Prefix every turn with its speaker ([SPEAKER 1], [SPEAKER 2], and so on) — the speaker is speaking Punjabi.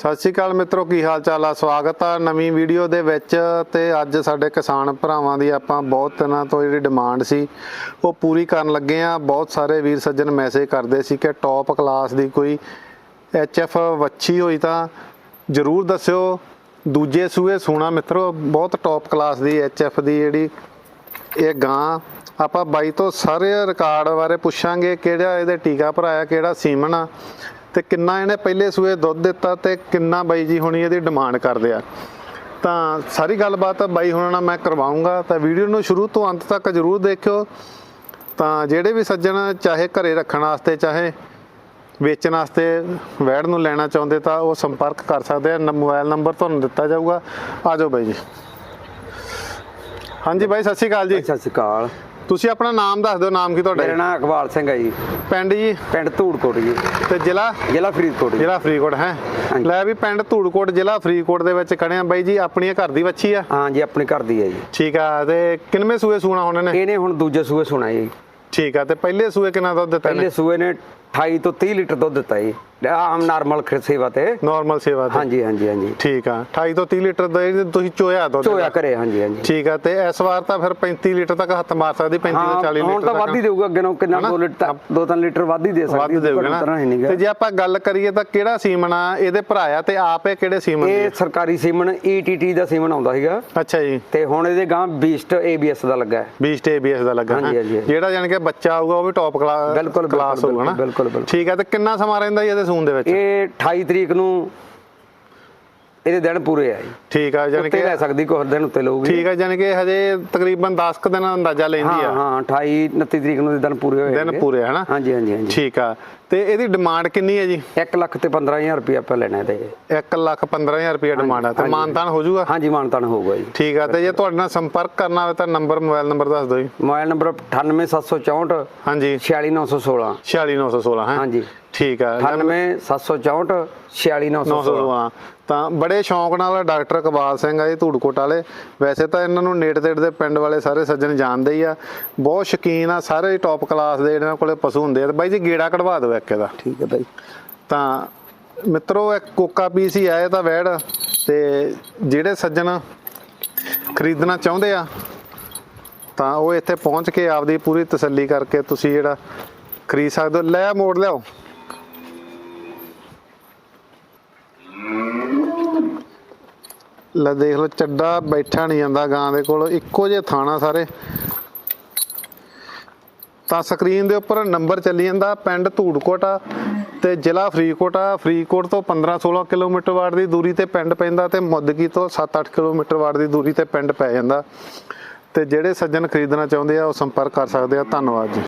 [SPEAKER 1] ਸਤਿ ਸ਼੍ਰੀ ਅਕਾਲ ਮਿੱਤਰੋ, ਕੀ ਹਾਲ ਚਾਲ ਆ? ਸਵਾਗਤ ਆ ਨਵੀਂ ਵੀਡੀਓ ਦੇ ਵਿੱਚ ਤੇ ਅੱਜ ਸਾਡੇ ਕਿਸਾਨ ਭਰਾਵਾਂ ਦੀ ਆਪਾਂ ਬਹੁਤ ਦਿਨਾਂ ਤੋਂ ਜਿਹੜੀ ਡਿਮਾਂਡ ਸੀ, ਉਹ ਪੂਰੀ ਕਰਨ ਲੱਗੇ ਆ। ਬਹੁਤ ਸਾਰੇ ਵੀਰ ਸੱਜਣ ਮੈਸੇਜ ਕਰਦੇ ਸੀ ਕਿ ਟੌਪ ਕਲਾਸ ਦੀ ਕੋਈ ਐਫ ਵੱਛੀ ਹੋਈ ਤਾਂ ਜਰੂਰ ਦੱਸਿਓ। ਦੂਜੇ ਸੂਏ ਸੋਨਾ ਮਿੱਤਰੋ, ਬਹੁਤ ਟੌਪ ਕਲਾਸ ਦੀ ਐਫ ਦੀ ਜਿਹੜੀ ਇਹ ਗਾਂ, ਆਪਾਂ ਬਾਈ ਤੋਂ ਸਾਰੇ ਰਿਕਾਰਡ ਬਾਰੇ ਪੁੱਛਾਂਗੇ ਕਿਹੜਾ ਇਹਦੇ ਟੀਕਾ ਭਰਾਇਆ, ਕਿਹੜਾ ਸੀਮਨ ਆ। ਤੇ ਕਿੰਨਾ ਇਹਨੇ ਪਹਿਲੇ ਸੂਏ ਦੁੱਧ ਦਿੱਤਾ ਤੇ ਕਿੰਨਾ ਬਾਈ ਜੀ ਹੁਣੀ ਇਹਦੀ ਡਿਮਾਂਡ ਕਰਦੇ ਆ। ਤਾਂ ਸਾਰੀ ਗੱਲਬਾਤ ਬਾਈ ਹੁਣਾਂ ਨਾਲ ਮੈਂ ਕਰਵਾਉਂਗਾ, ਤਾਂ ਵੀਡੀਓ ਨੂੰ ਸ਼ੁਰੂ ਤੋਂ ਅੰਤ ਤੱਕ ਜਰੂਰ ਦੇਖਿਓ। ਤਾਂ ਜਿਹੜੇ ਵੀ ਸੱਜਣ ਚਾਹੇ ਘਰੇ ਰੱਖਣ ਵਾਸਤੇ, ਚਾਹੇ ਵੇਚਣ ਵਾਸਤੇ ਵੈੜ ਨੂੰ ਲੈਣਾ ਚਾਹੁੰਦੇ ਤਾਂ ਉਹ ਸੰਪਰਕ ਕਰ ਸਕਦੇ ਆ। ਨ- ਮੋਬਾਈਲ ਨੰਬਰ ਤੁਹਾਨੂੰ ਦਿੱਤਾ ਜਾਊਗਾ। ਆ ਜਾਓ ਬਾਈ ਜੀ। ਹਾਂਜੀ ਬਾਈ, ਸਤਿ ਸ਼੍ਰੀ ਅਕਾਲ ਜੀ।
[SPEAKER 2] ਸਤਿ ਸ਼੍ਰੀ ਅਕਾਲ।
[SPEAKER 1] ਤੁਸੀਂ ਆਪਣਾ ਨਾਮ ਦੱਸ ਦਿਓ ਨਾਮ ਕੀ ਤੁਹਾਡਾ
[SPEAKER 2] ਮੇਰਾ? ਨਾਮ ਇਕਬਾਲ ਸਿੰਘ ਹੈ ਜੀ।
[SPEAKER 1] ਪਿੰਡ ਜੀ?
[SPEAKER 2] ਪਿੰਡ ਧੂੜਕੋਟ ਜੀ।
[SPEAKER 1] ਤੇ ਜ਼ਿਲ੍ਹਾ?
[SPEAKER 2] ਜ਼ਿਲ੍ਹਾ ਫਰੀਦਕੋਟ ਜੀ।
[SPEAKER 1] ਜ਼ਿਲ੍ਹਾ ਫਰੀਦਕੋਟ ਹੈ। ਲੈ ਵੀ ਪਿੰਡ ਧੂੜਕੋਟ ਜ਼ਿਲ੍ਹਾ ਫਰੀਦਕੋਟ ਦੇ ਵਿੱਚ ਖੜੇ ਆ। ਬਾਈ ਜੀ ਆਪਣੀ ਘਰ ਦੀ ਵੱਛੀ ਆ?
[SPEAKER 2] ਹਾਂ ਜੀ ਆਪਣੇ ਘਰ ਦੀ ਹੈ ਜੀ।
[SPEAKER 1] ਠੀਕ ਆ ਤੇ ਕਿੰਨਵੇਂ ਸੂਏ ਸੂਣਾ ਹੁਣ ਨੇ
[SPEAKER 2] ਇਹਨੇ ਹੁਣ ਦੂਜੇ ਸੂਏ ਸੁਣਾ ਜੀ।
[SPEAKER 1] ਠੀਕ ਆ ਤੇ ਪਹਿਲੇ ਸੂਏ ਕਿੰਨਾ ਦੁੱਧ ਦਿੱਤਾ
[SPEAKER 2] ਪਹਿਲੇ ਸੂਏ ਨੇ 28 ਤੋਂ 30 ਲੀਟਰ ਦੁੱਧ ਦਿੱਤਾ ਜੀ। ਆਮ ਨਾਰਮਲ ਸੇਵਾ ਤੇ।
[SPEAKER 1] ਨਾਰਮਲ ਸੇਵਾ ਤੇ।
[SPEAKER 2] ਹਾਂਜੀ ਹਾਂਜੀ ਹਾਂਜੀ।
[SPEAKER 1] ਠੀਕ ਆ। 28 ਤੋਂ 30 ਲੀਟਰ ਦਾ ਤੁਸੀਂ ਚੋਇਆ ਦੁੱਧ
[SPEAKER 2] ਚੋਇਆ। ਕਰੇ ਹਾਂਜੀ ਹਾਂਜੀ।
[SPEAKER 1] ਠੀਕ ਆ ਤੇ ਇਸ ਵਾਰ ਤਾਂ ਫਿਰ 35 ਲੀਟਰ ਤੱਕ ਹੱਥ ਮਾਰ ਸਕਦੀ 35 ਤੋਂ
[SPEAKER 2] ਹਾਂ
[SPEAKER 1] 40
[SPEAKER 2] ਹੁਣ
[SPEAKER 1] ਲੀਟਰ
[SPEAKER 2] ਤਾਂ ਵੱਧ ਹੀ
[SPEAKER 1] ਤੱਕ
[SPEAKER 2] ਦੇਊਗਾ ਅੱਗੇ ਨੂੰ ਕਿੰਨਾ
[SPEAKER 1] ਹਨਾ?
[SPEAKER 2] 2 ਲੀਟਰ 2-3 ਲੀਟਰ ਵੱਧ ਹੀ ਦੇ ਸਕਦੀ
[SPEAKER 1] ਵੱਧ ਦੇਊਗਾ ਤੇ ਜੇ ਆਪਾਂ ਗੱਲ ਕਰੀਏ ਤਾਂ ਕਿਹੜਾ ਸੀਮਨ ਆ? ਇਹਦੇ ਭਰਾਇਆ ਤੇ ਆਪ ਇਹ ਕਿਹੜੇ ਸੀਮਨ
[SPEAKER 2] ਇਹ? ਸਰਕਾਰੀ ਸੀਮਨ ETT ਦਾ ਸੀਮਨ ਆਉਂਦਾ ਸੀਗਾ।
[SPEAKER 1] ਅੱਛਾ ਜੀ।
[SPEAKER 2] ਤੇ ਹੁਣ ਇਹਦੇ ਗਾਂ ਬੀਸਟ ABS ਦਾ ਲੱਗਾ ਹੈ।
[SPEAKER 1] 20 ਤੇ ABS ਦਾ ਲੱਗਾ। ਜਿਹੜਾ ਜਾਨ ਕਿ ਬੱਚਾ ਆਊਗਾ ਉਹ ਵੀ ਟੌਪ ਕਲਾਸ
[SPEAKER 2] ਬਿਲਕੁਲ,
[SPEAKER 1] ਕਲਾਸ ਹੋਊਗਾ ਨਾ
[SPEAKER 2] ਬਿਲਕੁਲ, ਬਿਲਕੁਲ।
[SPEAKER 1] ਠੀਕ ਆ ਤੇ ਕਿੰਨਾ ਸਮਾਂ ਰਹਿੰਦਾ ਜੀ ਇਹਦੇ ਸੂਨ ਦੇ ਵਿੱਚ
[SPEAKER 2] ਇਹ 28 ਤਰੀਕ ਨੂੰ ਇਹਦੇ ਦਿਨ ਪੂਰੇ ਆ ਜੀ।
[SPEAKER 1] ਠੀਕ ਆ
[SPEAKER 2] ਉੱਤੇ
[SPEAKER 1] ਕਿ
[SPEAKER 2] ਲੈ ਸਕਦੀ ਕੁਝ ਦਿਨ ਉੱਤੇ ਲਊਗੀ।
[SPEAKER 1] ਠੀਕ ਆ ਜਾਨ ਕਿ ਹਜੇ ਤਕਰੀਬਨ 10 ਕੁ ਦਿਨ ਦਾ ਅੰਦਾਜ਼ਾ ਲੈਂਦੀ ਆ।
[SPEAKER 2] ਹਾਂ 28 29 ਤਰੀਕ ਨੂੰ ਦੇ ਦਿਨ ਪੂਰੇ ਹੋਏ
[SPEAKER 1] ਦਿਨ ਪੂਰੇ ਹਨਾ?
[SPEAKER 2] ਹਾਂਜੀ ਹਾਂਜੀ ਹਾਂਜੀ।
[SPEAKER 1] ਠੀਕ ਆ। ਤੇ ਇਹਦੀ ਡਿਮਾਂਡ ਕਿੰਨੀ ਹੈ ਜੀ?
[SPEAKER 2] 1 ਲੱਖ ਤੇ 15000 ਰੁਪਏ ਆਪਾਂ ਲੈਣਾ ਤੇ
[SPEAKER 1] 1 ਲੱਖ 15000 ਰੁਪਏ ਡਿਮਾਂਡ ਆ। ਤੇ। ਮਾਨਤਾਨ ਹੋ ਜਾਊਗਾ?
[SPEAKER 2] ਹਾਂਜੀ ਮਾਨਤਾਨ ਹੋਊਗਾ ਜੀ।
[SPEAKER 1] ਠੀਕ ਆ ਤੇ ਜੇ ਤੁਹਾਡੇ ਨਾਲ ਸੰਪਰਕ ਕਰਨਾ ਹੋਵੇ ਤਾਂ ਨੰਬਰ ਮੋਬਾਈਲ ਨੰਬਰ ਦੱਸ ਦਿਓ ਜੀ।
[SPEAKER 2] ਮੋਬਾਈਲ ਨੰਬਰ 98764
[SPEAKER 1] ਹਾਂਜੀ।
[SPEAKER 2] 46916
[SPEAKER 1] 46916 ਹੈ?
[SPEAKER 2] ਹਾਂਜੀ।
[SPEAKER 1] ਠੀਕ ਆ।
[SPEAKER 2] 98764 46916
[SPEAKER 1] 916 ਤਾਂ ਬੜੇ ਸ਼ੌਂਕ ਨਾਲ ਡਾਕਟਰ ਇਕਬਾਲ ਸਿੰਘ ਆ ਇਹ ਧੂੜਕੋਟ ਵਾਲੇ। ਵੈਸੇ ਤਾਂ ਇਹਨਾਂ ਨੂੰ ਨੇੜੇ ਤੇੜੇ ਦੇ ਪਿੰਡ ਵਾਲੇ ਸਾਰੇ ਸੱਜਣ ਜਾਣਦੇ ਹੀ ਆ। ਬਹੁਤ ਸ਼ੌਕੀਨ ਆ ਸਾਰੇ ਟੌਪ ਕਲਾਸ ਦੇ ਇਹਨਾਂ ਕੋਲੇ ਪਸ਼ੂ ਹੁੰਦੇ ਆ। ਬਾਈ ਜੀ ਗੇੜਾ ਕਢਵਾ ਦਿਓ ਇੱਕ ਇਹਦਾ।
[SPEAKER 2] ਠੀਕ ਹੈ ਬਾਈ।
[SPEAKER 1] ਤਾਂ ਮਿੱਤਰੋ ਇੱਕ ਕੋਕਾ ਪੀਸ ਹੀ ਆਏ ਤਾਂ ਵੈੜ। ਤੇ ਜਿਹੜੇ ਸੱਜਣ ਖਰੀਦਣਾ ਚਾਹੁੰਦੇ ਆ ਤਾਂ ਉਹ ਇੱਥੇ ਪਹੁੰਚ ਕੇ ਆਪਦੀ ਪੂਰੀ ਤਸੱਲੀ ਕਰਕੇ ਤੁਸੀਂ ਜਿਹੜਾ ਖਰੀਦ ਸਕਦੇ ਹੋ। ਲੈ ਮੋੜ ਲਿਆਓ। ਲੈ ਦੇਖ ਲਓ, ਚੱਡਾ ਬੈਠਾ ਨਹੀਂ ਜਾਂਦਾ ਗਾਂ ਦੇ ਕੋਲ। ਇੱਕੋ ਜਿਹੇ ਥਾਣਾ ਸਾਰੇ। ਤਾਂ ਸਕਰੀਨ ਦੇ ਉੱਪਰ ਨੰਬਰ ਚੱਲੀ ਜਾਂਦਾ, ਪਿੰਡ ਧੂੜਕੋਟ ਆ ਤੇ ਜ਼ਿਲ੍ਹਾ ਫਰੀਦਕੋਟ। ਆ ਫਰੀਦਕੋਟ ਤੋਂ 15-16 ਕਿਲੋਮੀਟਰ ਵਾਟ ਦੀ ਦੂਰੀ ਤੇ ਪਿੰਡ ਪੈਂਦਾ ਤੇ ਮੁੱਦਕੀ ਤੋਂ 7-8 ਕਿਲੋਮੀਟਰ ਵਾਟ ਦੀ ਦੂਰੀ ਤੇ ਪਿੰਡ ਪੈ ਜਾਂਦਾ। ਤੇ ਜਿਹੜੇ ਸੱਜਣ ਖਰੀਦਣਾ ਚਾਹੁੰਦੇ ਆ, ਉਹ ਸੰਪਰਕ ਕਰ ਸਕਦੇ ਆ। ਧੰਨਵਾਦ ਜੀ।